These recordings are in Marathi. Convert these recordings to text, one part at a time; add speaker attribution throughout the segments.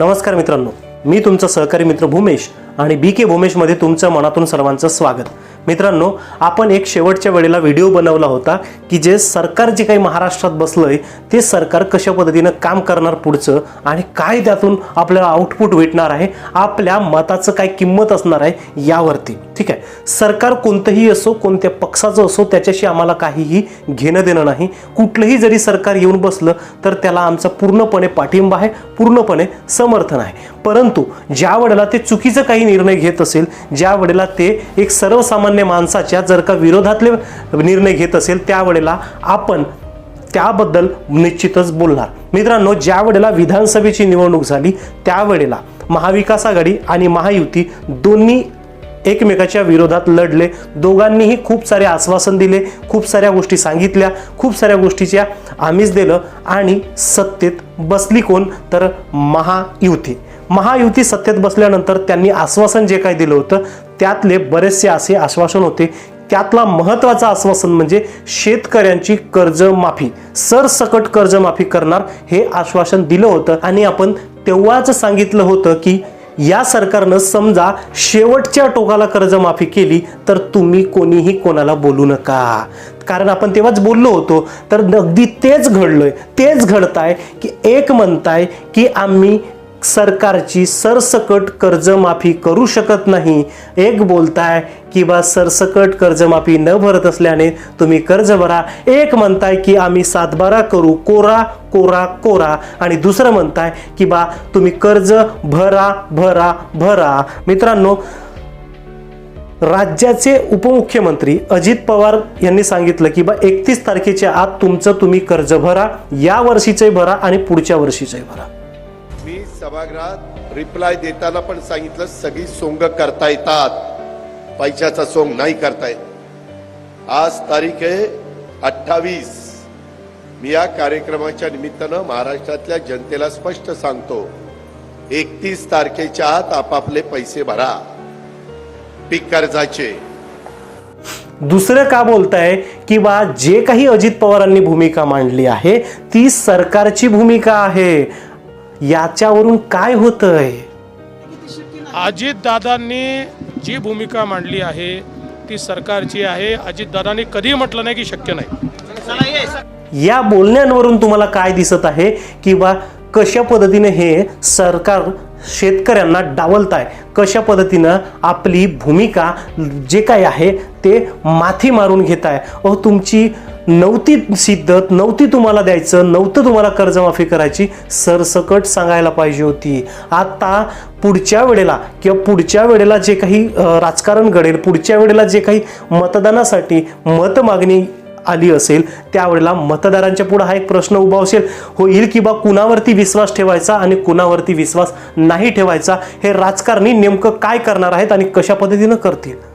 Speaker 1: नमस्कार मित्रांनो मी तुमचा सहकारी मित्र भूमेश आणि बी के भूमेशमध्ये तुमचं मनातून सर्वांचं स्वागत. मित्रांनो आपण एक शेवटच्या वेळेला व्हिडिओ बनवला होता की जे सरकार जे काही महाराष्ट्रात बसलं आहे ते सरकार कशा पद्धतीनं काम करणार पुढचं आणि काय त्यातून आपल्याला आउटपुट भेटणार आहे आपल्या मताचं काय किंमत असणार आहे यावरती. ठीक आहे? सरकार कोणतंही असो कोणत्या पक्षाचं असो त्याच्याशी आम्हाला काहीही घेणं देणं नाही. कुठलंही जरी सरकार येऊन बसलं तर त्याला आमचा पूर्णपणे पाठिंबा आहे पूर्णपणे समर्थन आहे. परंतु ज्या वेळेला ते चुकीचं काही निर्णय घेत असेल ज्या वेळेला ते एक सर्वसामान्य माणसाच्या जर का विरोधातले निर्णय घेत असेल त्यावेळेला आपण त्याबद्दल निश्चितच बोलणार. मित्रांनो ज्या वेळेला विधानसभेची निवडणूक झाली त्यावेळेला महाविकास आघाडी आणि महायुती दोन्ही एकमेकाच्या विरोधात लढले. दोघांनीही खूप सारे आश्वासन दिले खूप साऱ्या गोष्टी सांगितल्या खूप साऱ्या गोष्टीच्या आमिष दिलं आणि सत्तेत बसली कोण? तर महायुती. महायुती सत्तेत बसल्यानंतर त्यांनी आश्वासन जे काही दिलं होतं त्यातले बरेचसे असे आश्वासन होते. त्यातला महत्त्वाचं आश्वासन म्हणजे शेतकऱ्यांची कर्जमाफी. सरसकट कर्जमाफी करणार हे आश्वासन दिलं होतं आणि आपण तेव्हाच सांगितलं होतं की या सरकारनं समजा शेवटच्या टोकाला कर्जमाफी केली तर तुम्ही कोणीही कोणाला बोलू नका. कारण आपण तेव्हाच बोललो होतो तर अगदी तेच घडलंय. तेच घडताय की एक म्हणताय की आम्ही सरकारची सरसकट कर्जमाफी करू शकत नाही. एक बोलताय की बा सरसकट कर्जमाफी न भरत असल्याने तुम्ही कर्ज भरा. एक म्हणताय की आम्ही सातबारा करू. कोरा कोरा कोरा. आणि दुसरं म्हणताय की बा तुम्ही कर्ज भरा भरा भरा. मित्रांनो राज्याचे उपमुख्यमंत्री अजित पवार यांनी सांगितलं की बा एकतीस तारखेच्या आत तुमचं तुम्ही कर्ज भरा. या वर्षीचे भरा आणि पुढच्या वर्षीचे भरा.
Speaker 2: सभागृहात रिप्लाय देताना पण सांगितलं सगळी सोंग करता येतात. पैशाचा सोंग नाही करता येत. आज तारीख आहे अठ्ठावीस. मी या कार्यक्रमाच्या निमित्तानं महाराष्ट्रातल्या जनतेला स्पष्ट सांगतो एकतीस तारखेच्या आत आपापले पैसे भरा. पीक कर्जाचे.
Speaker 1: दुसरं का बोलताय? की बा जे काही अजित पवारांनी भूमिका मांडली आहे ती सरकारची भूमिका आहे. याच्यावरून काय होतंय?
Speaker 3: अजितदादांनी जी भूमिका मांडली आहे ती सरकारची आहे. अजितदादांनी कधीही म्हटलं नाही की शक्य नाही.
Speaker 1: या बोलण्यांवरून तुम्हाला काय दिसत आहे? की बा कशा पद्धतीने हे सरकार शेतकऱ्यांना डावलत आहे कशा पद्धतीनं आपली भूमिका जे काय आहे ते माथी मारून घेत आहे अहो तुमची नव्हती सिद्धत नव्हती तुम्हाला द्यायचं नव्हतं तुम्हाला कर्जमाफी करायची सरसकट सांगायला पाहिजे होती. आता पुढच्या वेळेला किंवा पुढच्या वेळेला जे काही राजकारण घडेल पुढच्या वेळेला जे काही मतदानासाठी मत मागणी आली असेल त्यावेळेला मतदारांच्या पुढे हा एक प्रश्न उभा असेल. होईल की बा कुणावरती विश्वास ठेवायचा आणि कुणावरती विश्वास नाही ठेवायचा हे राजकारणी नेमकं काय करणार आहेत आणि कशा पद्धतीनं करतील?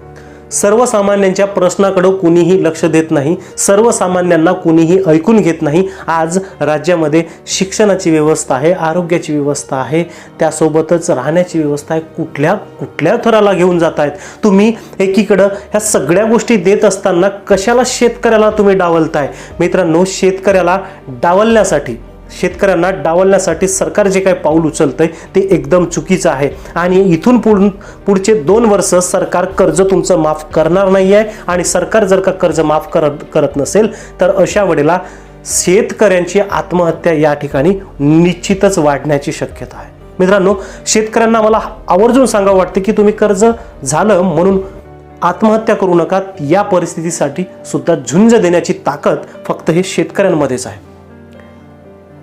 Speaker 1: सर्वसामान्यांच्या प्रश्नाकडं कुणीही लक्ष देत नाही सर्वसामान्यांना कुणीही ऐकून घेत नाही. आज राज्यामध्ये शिक्षणाची व्यवस्था आहे आरोग्याची व्यवस्था आहे त्यासोबतच राहण्याची व्यवस्था आहे. कुठल्या कुठल्या थराला घेऊन जात आहेत तुम्ही एकीकडं ह्या सगळ्या गोष्टी देत असताना कशाला शेतकऱ्याला तुम्ही डावलताय? मित्रांनो शेतकऱ्याला डावलण्यासाठी शेतकऱ्यांना डावलण्यासाठी सरकार जे काही पाऊल उचलतंय ते एकदम चुकीचं आहे. आणि इथून पुढ पुढचे दोन वर्ष सरकार कर्ज तुमचं माफ करणार नाही आहे आणि सरकार जर का कर्ज माफ करत करत नसेल तर अशा वेळेला शेतकऱ्यांची आत्महत्या या ठिकाणी निश्चितच वाढण्याची शक्यता आहे. मित्रांनो शेतकऱ्यांना मला आवर्जून सांगावं वाटतं की तुम्ही कर्ज झालं म्हणून आत्महत्या करू नका या परिस्थितीसाठी सुद्धा झुंज देण्याची ताकद फक्त हे शेतकऱ्यांमध्येच आहे.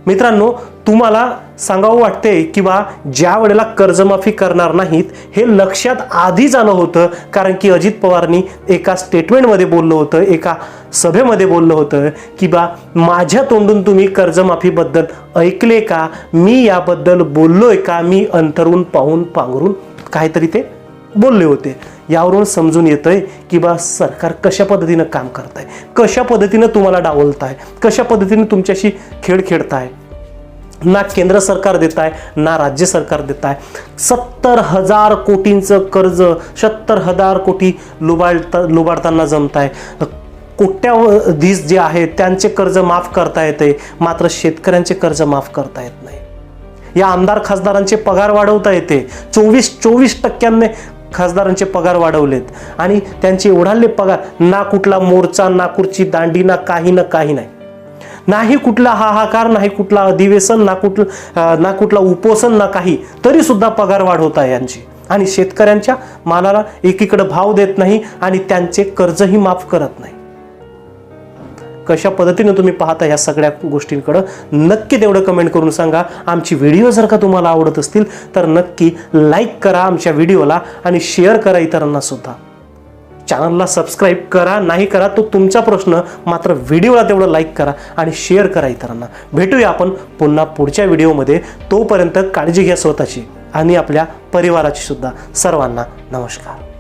Speaker 1: मित्रांनो तुम्हाला सांगावं वाटते की बा ज्या वेळेला कर्जमाफी करणार नाहीत हे लक्षात आधीच आलं होतं कारण की अजित पवारनी एका स्टेटमेंटमध्ये बोललं होतं एका सभेमध्ये बोललं होतं की बा माझ्या तोंडून तुम्ही कर्जमाफीबद्दल ऐकले का? मी याबद्दल बोललोय का? मी अंतरून पाहून पांघरून? काहीतरी ते बोलले होते. यावरून समजून येतंय की बा सरकार कशा पद्धतीनं काम करत आहे कशा पद्धतीनं तुम्हाला डावलत आहे कशा पद्धतीने तुमच्याशी खेळ खेळत आहे ना केंद्र सरकार देत आहे ना राज्य सरकार देत आहे सत्तर हजार कोटींचं कर्ज सत्तर हजार कोटी लुबाडता लुबाडताना जमत आहे कोट्याधीश जे आहेत त्यांचे कर्ज माफ करता येते मात्र शेतकऱ्यांचे कर्ज माफ करता येत नाही. या आमदार खासदारांचे पगार वाढवता येते. चोवीस चोवीस टक्क्यांनी खासदारांचे पगार वाढवलेत. आणि त्यांचे एवढाले पगार ना कुठला मोर्चा ना कुठची दांडी ना काही ना काही नाही. नाही कुठला हाहाकार नाही कुठला अधिवेशन ना कुठलं ना कुठला उपोषण ना काही तरी सुद्धा पगार वाढवत आहे यांची. आणि शेतकऱ्यांच्या मालाला एकीकडे भाव देत नाही आणि त्यांचे कर्जही माफ करत नाही. कशा पद्धतीनं तुम्ही पाहता ह्या सगळ्या गोष्टींकडं नक्की तेवढं कमेंट करून सांगा. आमची व्हिडिओ जर का तुम्हाला आवडत असतील तर नक्की लाईक करा आमच्या व्हिडिओला आणि शेअर करा इतरांना सुद्धा. चॅनलला सबस्क्राईब करा नाही करा तो तुमचा प्रश्न मात्र व्हिडिओला तेवढं लाईक करा आणि शेअर करा इतरांना. भेटूया आपण पुन्हा पुढच्या व्हिडिओमध्ये तोपर्यंत काळजी घ्या स्वतःची आणि आपल्या परिवाराची सुद्धा. सर्वांना नमस्कार.